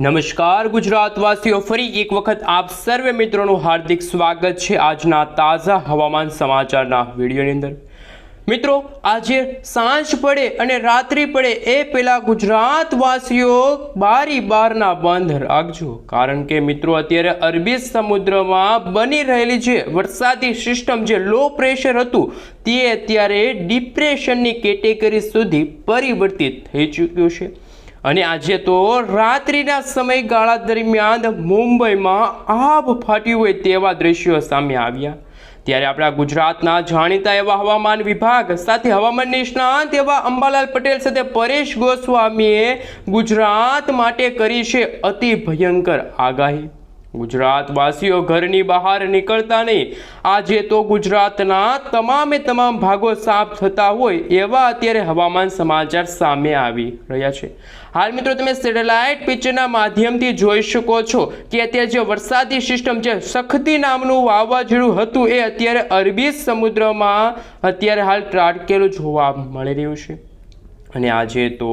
નમસ્કાર ગુજરાતવાસીઓ, ફરી એક વખત આપ સર્વે મિત્રોનું હાર્દિક સ્વાગત છે આજના તાજા હવામાન સમાચારના વિડીયોની અંદર. મિત્રો, આજે સાંજ પડે અને રાત્રિ પડે એ પહેલા ગુજરાતવાસીઓ બારી બારના બંધ રાખજો. કારણ કે મિત્રો, અત્યારે અરબી સમુદ્રમાં બની રહેલી જે વરસાદી સિસ્ટમ, જે લો પ્રેશર હતું, તે અત્યારે ડિપ્રેશનની કેટેગરી સુધી પરિવર્તિત થઈ ચૂક્યું છે. અને આજે તો રાત્રિના સમયગાળા દરમિયાન મુંબઈમાં આભ ફાટ્યું હોય તેવા દ્રશ્યો સામે આવ્યા. ત્યારે આપણા ગુજરાતના જાણીતા એવા હવામાન વિભાગ સાથે હવામાન નિષ્ણાંત એવા અંબાલાલ પટેલ સાથે પરેશ ગોસ્વામીએ ગુજરાત માટે કરી છે અતિ ભયંકર આગાહી. ગુજરાતવાસીઓ ઘરની બહાર નીકળતા નહીં. આજે તો ગુજરાતના તમામે તમામ ભાગો સાફ થતા હોય એવા અત્યારે હવામાન સમાચાર સામે આવી રહ્યા છે. હાલ મિત્રો તમે સેટેલાઇટ પિક્ચરના માધ્યમથી જોઈ શકો છો કે અત્યારે જે વરસાદી સિસ્ટમ જે સખતી નામનું વાવાઝોડું હતું એ અત્યારે અરબી સમુદ્રમાં અત્યારે હાલ ત્રાટકેલું જોવા મળી રહ્યું છે. અને આજે તો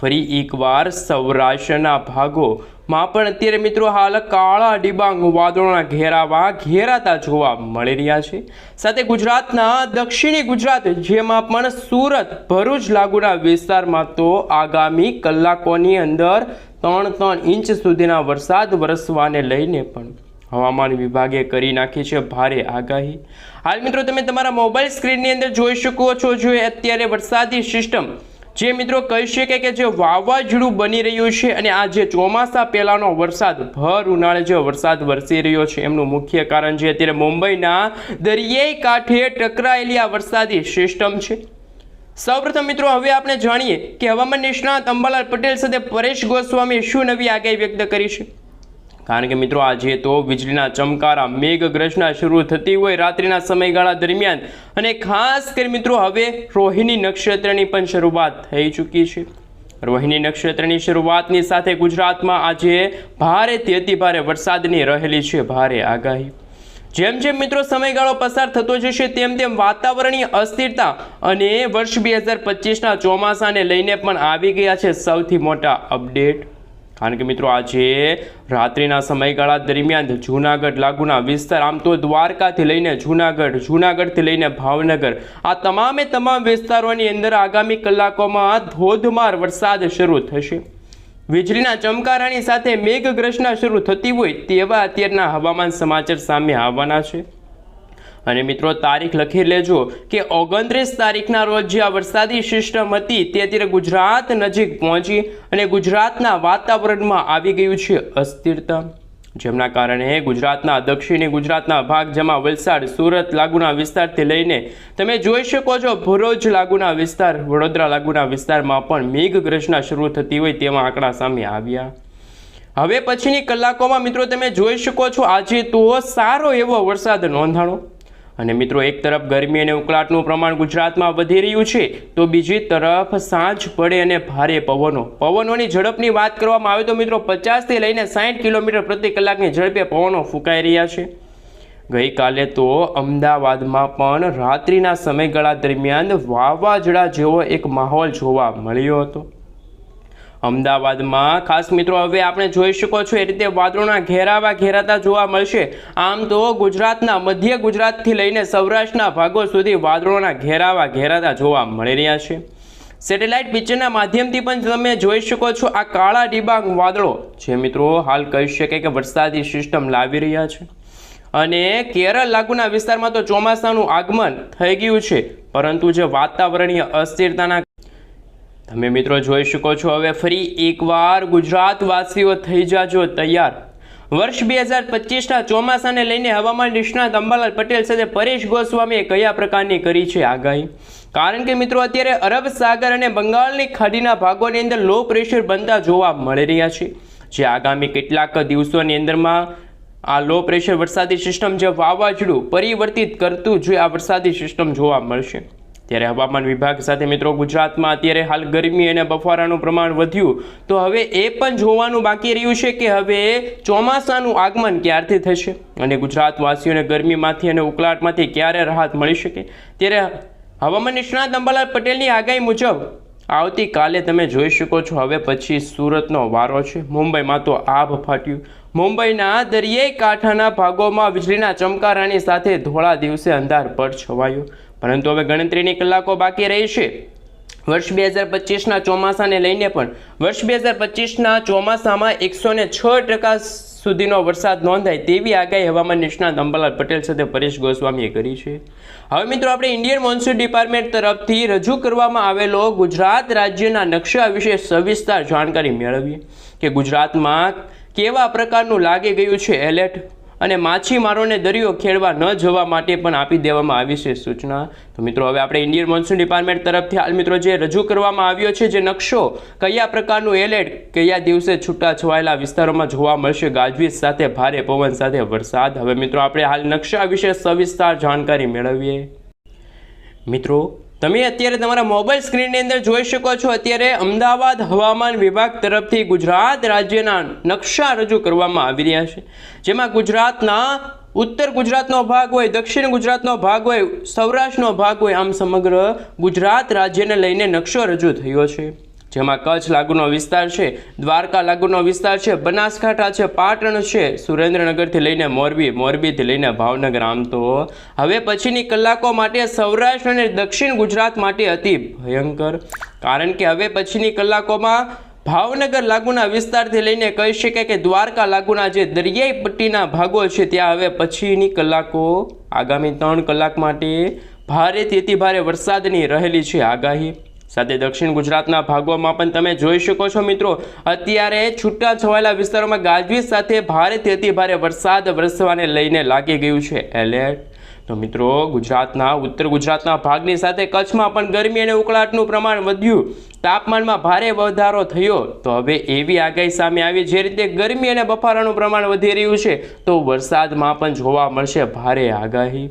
ફરી એકવાર સૌરાષ્ટ્રના ભાગોમાં પણ અત્યારે મિત્રો હાલ કાળા ડિબાંગ વાદળોના ઘેરાવા ઘેરાતા જોવા મળી રહ્યા છે. સાથે ગુજરાતના દક્ષિણી ગુજરાત જેમાં પણ સુરત, ભરૂચ લાગુના વિસ્તારમાં તો આગામી કલાકોની અંદર ત્રણ ત્રણ ઇંચ સુધીના વરસાદ વરસવાને લઈને પણ હવામાન વિભાગે કરી નાખી છે ભારે આગાહી. હાલ મિત્રો તમે તમારા મોબાઈલ સ્ક્રીનની અંદર જોઈ શકો છો. જો અત્યારે વરસાદી સિસ્ટમ જે મિત્રો કહી શકે કે જે વાવાઝોડું બની રહ્યું છે અને આ જે ચોમાસા પહેલાંનો વરસાદ ભર ઉનાળે જે વરસાદ વરસી રહ્યો છે, એમનું મુખ્ય કારણ છે અત્યારે મુંબઈના દરિયાઈ કાંઠે ટકરાયેલી આ વરસાદી સિસ્ટમ છે. સૌપ્રથમ મિત્રો હવે આપણે જાણીએ કે હવામાન નિષ્ણાત અંબાલાલ પટેલ સાથે પરેશ ગોસ્વામી શું નવી આગાહી વ્યક્ત કરી છે? કારણ કે મિત્રો આજે તો વીજળીના ચમકારા મેઘગ્રજના શરૂ થતી હોય રાત્રિના સમયગાળા દરમિયાન. અને ખાસ કરી મિત્રો હવે રોહિણી નક્ષત્રની પણ શરૂઆત થઈ ચૂકી છે. રોહિણી નક્ષત્રની શરૂઆતની સાથે ગુજરાતમાં આજે ભારેથી અતિભારે વરસાદની રહેલી છે ભારે આગાહી. જેમ જેમ મિત્રો સમયગાળો પસાર થતો જશે તેમ તેમ વાતાવરણીય અસ્થિરતા અને વર્ષ બે હજાર પચીસના ચોમાસાને લઈને પણ આવી ગયા છે સૌથી મોટા અપડેટ. કારણ કે મિત્રો આજે રાત્રિના સમયગાળા દરમિયાન જૂનાગઢ લાગુના વિસ્તાર, આમ તો દ્વારકાથી લઈને જૂનાગઢ, જૂનાગઢથી લઈને ભાવનગર, આ તમામે તમામ વિસ્તારોની અંદર આગામી કલાકોમાં ધોધમાર વરસાદ શરૂ થશે. વીજળીના ચમકારાની સાથે મેઘગ્રસના શરૂ થતી હોય તેવા અત્યારના હવામાન સમાચાર સામે આવવાના છે. અને મિત્રો, તારીખ લખી લેજો કે ઓગણત્રીસ તારીખના રોજ જે આ વરસાદી સિસ્ટમ હતી તે અત્યારે ગુજરાત નજીક પહોંચી અને ગુજરાતના વાતાવરણમાં આવી ગયું છે અસ્થિરતા. જેમના કારણે ગુજરાતના દક્ષિણી ગુજરાતના ભાગ જેમાં વલસાડ, સુરત લાગુના વિસ્તારથી લઈને તમે જોઈ શકો છો ભરૂચ લાગુના વિસ્તાર, વડોદરા લાગુના વિસ્તારમાં પણ મેઘગ્રજના શરૂ થતી હોય તેવા આંકડા સામે આવ્યા. હવે પછીની કલાકોમાં મિત્રો તમે જોઈ શકો છો આજે તો સારો એવો વરસાદ નોંધાણો. અને મિત્રો, એક તરફ ગરમી અને ઉકળાટનું પ્રમાણ ગુજરાતમાં વધી રહ્યું છે, તો બીજી તરફ સાંજ પડે અને ભારે પવનો. પવનોની ઝડપની વાત કરવામાં આવે તો મિત્રો, પચાસથી લઈને સાઠ કિલોમીટર પ્રતિ કલાકની ઝડપે પવનો ફૂંકાઈ રહ્યા છે. ગઈકાલે તો અમદાવાદમાં પણ રાત્રિના સમયગાળા દરમિયાન વાવાઝોડા જેવો એક માહોલ જોવા મળ્યો હતો. અમદાવાદમાં ખાસ મિત્રો હવે આપણે જોઈ શકો છો એ રીતે વાદળોના ઘેરાવા ઘેરાતા જોવા મળશે. આમ તો ગુજરાતના મધ્ય ગુજરાતથી લઈને સૌરાષ્ટ્રના ભાગો સુધી વાદળોના ઘેરાવા ઘેરાતા જોવા મળી રહ્યા છે. સેટેલાઇટ પિક્ચરના માધ્યમથી પણ તમે જોઈ શકો છો આ કાળા ડિબાંગ વાદળો. જે મિત્રો હાલ કહી શકાય કે વરસાદી સિસ્ટમ લાવી રહ્યા છે. અને કેરળ લાગુના વિસ્તારમાં તો ચોમાસાનું આગમન થઈ ગયું છે. પરંતુ જે વાતાવરણીય અસ્થિરતાના તમે મિત્રો જોઈ શકો છો, હવે ફરી એકવાર ગુજરાતવાસીઓ થઈ જાજો તૈયાર. વર્ષ બે હજાર પચીસના ચોમાસાને લઈને હવામાન નિષ્ણાત અંબાલાલ પટેલ સાથે પરેશ ગોસ્વામીએ કયા પ્રકારની કરી છે આગાહી? કારણ કે મિત્રો અત્યારે અરબ સાગર અને બંગાળની ખાડીના ભાગોની અંદર લો પ્રેશર બનતા જોવા મળી રહ્યા છે. જે આગામી કેટલાક દિવસોની અંદરમાં આ લો પ્રેશર વરસાદી સિસ્ટમ જે વાવાઝોડું પરિવર્તિત કરતું જે આ વરસાદી સિસ્ટમ જોવા મળશે. ત્યારે હવામાન વિભાગ સાથે મિત્રો ગુજરાતમાં અત્યારે હાલ ગરમી અને બફારાનું પ્રમાણ વધ્યું. તો હવે એ પણ જોવાનું બાકી રહ્યું છે કે હવે ચોમાસાનું આગમન ક્યારથી થશે? અને ગુજરાતવાસીઓને ગરમીમાંથી અને ઉકળાટમાંથી ક્યારે રાહત મળી શકે? ત્યારે હવામાન નિષ્ણાત અંબાલાલ પટેલની આગાહી મુજબ, આવતીકાલે તમે જોઈ શકો છો, હવે પછી સુરતનો વારો છે. મુંબઈમાં તો આભ ફાટ્યું. મુંબઈના દરિયાઈ કાંઠાના ભાગોમાં વીજળીના ચમકારાની સાથે ધોળા દિવસે અંધાર પર છવાયો. પરંતુ હવે ગણતરીની કલાકો બાકી રહી છે. વર્ષ બે હજાર પચીસના ચોમાસાને લઈને પણ વર્ષ બે હજાર પચીસના ચોમાસામાં એકસો ને છ ટકા સુધીનો વરસાદ નોંધાય તેવી આગાહી હવામાન નિષ્ણાત અંબાલાલ પટેલ સાથે પરેશ ગોસ્વામીએ કરી છે. હવે મિત્રો આપણે ઇન્ડિયન મોન્સૂન ડિપાર્ટમેન્ટ તરફથી રજૂ કરવામાં આવેલો ગુજરાત રાજ્યના નકશા વિશે સવિસ્તાર જાણકારી મેળવીએ કે ગુજરાતમાં કેવા પ્રકારનું લાગી ગયું છે એલર્ટ? અને માછીમારોને દરિયો ખેડવા ન જવા માટે પણ આપી દેવામાં આવી છે સૂચના. તો મિત્રો, હવે આપણે ઇન્ડિયન મોન્સૂન ડિપાર્ટમેન્ટ તરફથી હાલ મિત્રો જે રજૂ કરવામાં આવ્યો છે, જે નકશો કયા પ્રકારનું એલર્ટ કયા દિવસે છૂટા છવાયેલા વિસ્તારોમાં જોવા મળશે? ગાજવીજ સાથે ભારે પવન સાથે વરસાદ. હવે મિત્રો, આપણે હાલ નકશા વિશે સવિસ્તાર જાણકારી મેળવીએ. મિત્રો તમે અત્યારે તમારા મોબાઈલ સ્ક્રીનની અંદર જોઈ શકો છો, અત્યારે અમદાવાદ હવામાન વિભાગ તરફથી ગુજરાત રાજ્યના નકશા રજૂ કરવામાં આવી રહ્યા છે. જેમાં ગુજરાતના, ઉત્તર ગુજરાતનો ભાગ હોય, દક્ષિણ ગુજરાતનો ભાગ હોય, સૌરાષ્ટ્રનો ભાગ હોય, આમ સમગ્ર ગુજરાત રાજ્યને લઈને નકશો રજૂ થયો છે. જેમાં કચ્છ લાગુનો વિસ્તાર છે, દ્વારકા લાગુનો વિસ્તાર છે, બનાસકાંઠા છે, પાટણ છે. સુરેન્દ્રનગરથી લઈને મોરબી, મોરબીથી લઈને ભાવનગર આમ તો. હવે પછીની કલાકો માટે સૌરાષ્ટ્ર અને દક્ષિણ ગુજરાત માટે અતિ ભયંકર. કારણ કે હવે પછીની કલાકોમાં ભાવનગર લાગુના વિસ્તારથી લઈને કહી શકાય કે દ્વારકા લાગુના જે દરિયાઈ પટ્ટીના ભાગો છે, ત્યાં હવે પછીની કલાકો, આગામી ત્રણ કલાક માટે ભારેથી અતિ ભારે વરસાદની રહેલી છે આગાહી. સાથે દક્ષિણ ગુજરાતના ભાગોમાં પણ તમે જોઈ શકો છો મિત્રો, અત્યારે છૂટા છવાયેલા વિસ્તારોમાં ગાજવીજ સાથે ભારેથી અતિ ભારે વરસાદ વરસવાને લઈને લાગી ગયું છે. એલર્ટ તો મિત્રો, ગુજરાતના, ઉત્તર ગુજરાતના ભાગની સાથે કચ્છમાં પણ ગરમી અને ઉકળાટનું પ્રમાણ વધ્યું. તાપમાનમાં ભારે વધારો થયો. તો હવે એવી આગાહી સામે આવી જે રીતે ગરમી અને બફારાનું પ્રમાણ વધી રહ્યું છે, તો વરસાદમાં પણ જોવા મળશે ભારે આગાહી.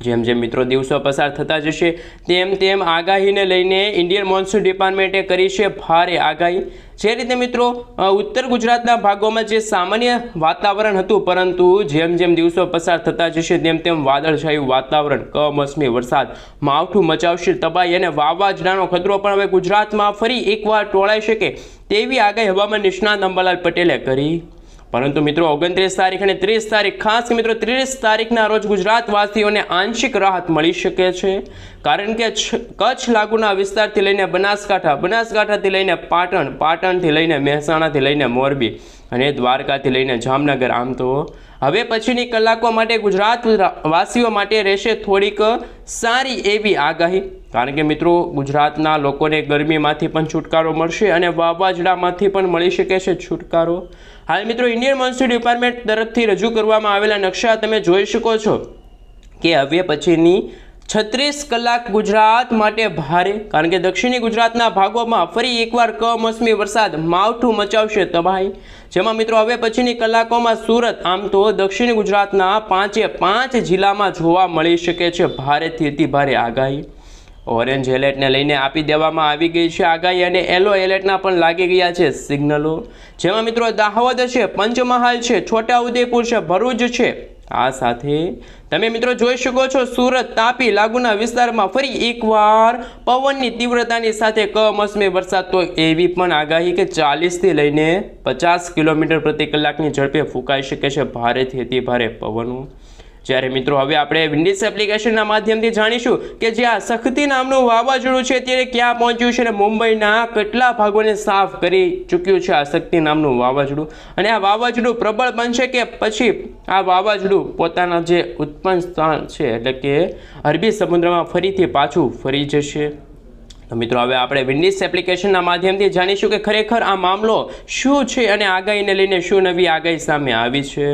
જેમ જેમ મિત્રો દિવસો પસાર થતા જશે, તેમ તેમ આગાહીને લઈને ઇન્ડિયન મોન્સૂન ડિપાર્ટમેન્ટે કરી છે ભારે આગાહી. જે રીતે મિત્રો ઉત્તર ગુજરાતના ભાગોમાં જે સામાન્ય વાતાવરણ હતું, પરંતુ જેમ જેમ દિવસો પસાર થતા જશે, તેમ તેમ વાદળછાયું વાતાવરણ, કમોસમી વરસાદ, માવઠું મચાવશે, તબાહી અને વાવાઝોડાનો ખતરો પણ હવે ગુજરાતમાં ફરી એકવાર ટોળાઈ શકે તેવી આગાહી હવામાન નિષ્ણાત અંબાલાલ પટેલે કરી. પરંતુ મિત્રો ઓગણત્રીસ તારીખ અને ત્રીસ તારીખ, ખાસ મિત્રો ત્રીસ તારીખના રોજ ગુજરાતવાસીઓને આંશિક રાહત મળી શકે છે. કારણ કે કચ્છ લાગુના વિસ્તારથી લઈને બનાસકાંઠા, બનાસકાંઠાથી લઈને પાટણ, પાટણથી લઈને મહેસાણાથી લઈને મોરબી અને દ્વારકાથી લઈને જામનગર, આમ તો હવે પછીની કલાકો માટે ગુજરાત વાસીઓ માટે રહેશે થોડીક સારી એવી આગાહી. કારણ કે મિત્રો, ગુજરાતના લોકોને ગરમીમાંથી પણ છુટકારો મળશે અને વાવાઝોડામાંથી પણ મળી શકે છે છુટકારો. હાલ મિત્રો ઇન્ડિયન મોન્સૂન ડિપાર્ટમેન્ટ તરફથી રજૂ કરવામાં આવેલા નકશા તમે જોઈ શકો છો કે હવે પછીની છત્રીસ કલાક ગુજરાત માટે ભારે, કારણ કે દક્ષિણી ગુજરાતના ભાગોમાં ફરી એકવાર કમોસમી વરસાદ માવઠું મચાવશે તબાહી. જેમાં મિત્રો, હવે પછીની કલાકોમાં સુરત, આમ તો દક્ષિણ ગુજરાતના પાંચે પાંચ જિલ્લામાં જોવા મળી શકે છે ભારેથી અતિ ભારે આગાહી. ઓરેન્જ એલર્ટને લઈને આપી દેવામાં આવી ગઈ છે આગાહી અને યલો એલર્ટના પણ લાગી ગયા છે સિગ્નલો. જેમાં મિત્રો, દાહોદ છે, પંચમહાલ છે, છોટાઉદેપુર છે, ભરૂચ છે. આ સાથે તમે મિત્રો જોઈ શકો છો, સુરત તાપી લાગુના વિસ્તારમાં ફરી એકવાર પવનની તીવ્રતાની સાથે કમોસમી વરસાદ, તો એવી પણ આગાહી કે ચાલીસથી લઈને પચાસ કિલોમીટર પ્રતિ કલાકની ઝડપે ફૂંકાઈ શકે છે. ભારેથી અતિ ભારે પવનો જ્યારે મિત્રો હવે આપણે વિન્ડિઝ એપ્લિકેશનના માધ્યમથી જાણીશું કે જે આ સખતી નામનું વાવાઝોડું છે ત્યારે ક્યાં પહોંચ્યું છે અને મુંબઈના કેટલા ભાગોને સાફ કરી ચૂક્યું છે આ શક્તિ નામનું વાવાઝોડું? અને આ વાવાઝોડું પ્રબળ બનશે કે પછી આ વાવાઝોડું પોતાના જે ઉત્પન્ન સ્થાન છે એટલે કે અરબી સમુદ્રમાં ફરીથી પાછું ફરી જશે. તો મિત્રો હવે આપણે વિન્ડિઝ એપ્લિકેશનના માધ્યમથી જાણીશું કે ખરેખર આ મામલો શું છે અને આગાહીને લઈને શું નવી આગાહી સામે આવી છે?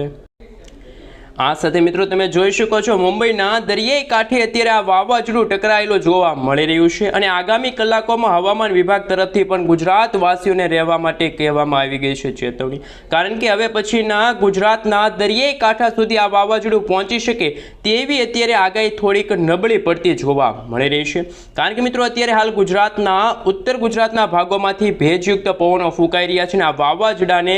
આ સાથે મિત્રો તમે જોઈ શકો છો, મુંબઈના દરિયાઈ કાંઠે અત્યારે આ વાવાઝોડું ટકરાયેલું જોવા મળી રહ્યું છે અને આગામી કલાકોમાં હવામાન વિભાગ તરફથી પણ ગુજરાતવાસીઓને રહેવા માટે કહેવામાં આવી ગઈ છે ચેતવણી. કારણ કે હવે પછીના ગુજરાતના દરિયાઈ કાંઠા સુધી આ વાવાઝોડું પહોંચી શકે તેવી અત્યારે આગાહી થોડીક નબળી પડતી જોવા મળી રહી છે. કારણ કે મિત્રો અત્યારે હાલ ગુજરાતના, ઉત્તર ગુજરાતના ભાગોમાંથી ભેજયુક્ત પવનો ફૂંકાઈ રહ્યા છે અને આ વાવાઝોડાને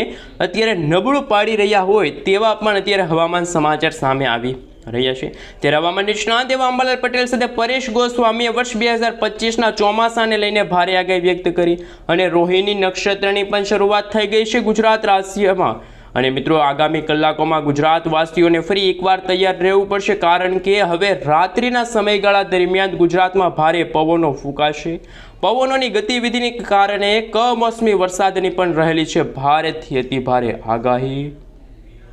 અત્યારે નબળું પાડી રહ્યા હોય તેવા પણ અત્યારે હવામાન સમાચાર સામે આવી રહ્યા છે. ત્યારે હવામાન નિષ્ણાંત એવા અંબાલાલ પટેલ સાથે પરેશ ગોસ્વામીએ વર્ષ બે હજાર પચીસના ચોમાસાને લઈને ભારે આગાહી વ્યક્ત કરી અને રોહિણી નક્ષત્રની પણ શરૂઆત થઈ ગઈ છે ગુજરાત રાજ્યમાં. અને મિત્રો, આગામી કલાકોમાં ગુજરાતવાસીઓને ફરી એકવાર તૈયાર રહેવું પડશે કારણ કે હવે રાત્રિના સમયગાળા દરમિયાન ગુજરાતમાં ભારે પવનો ફૂંકાશે. પવનોની ગતિવિધિને કારણે કમોસમી વરસાદની પણ રહેલી છે ભારેથી અતિ ભારે આગાહી.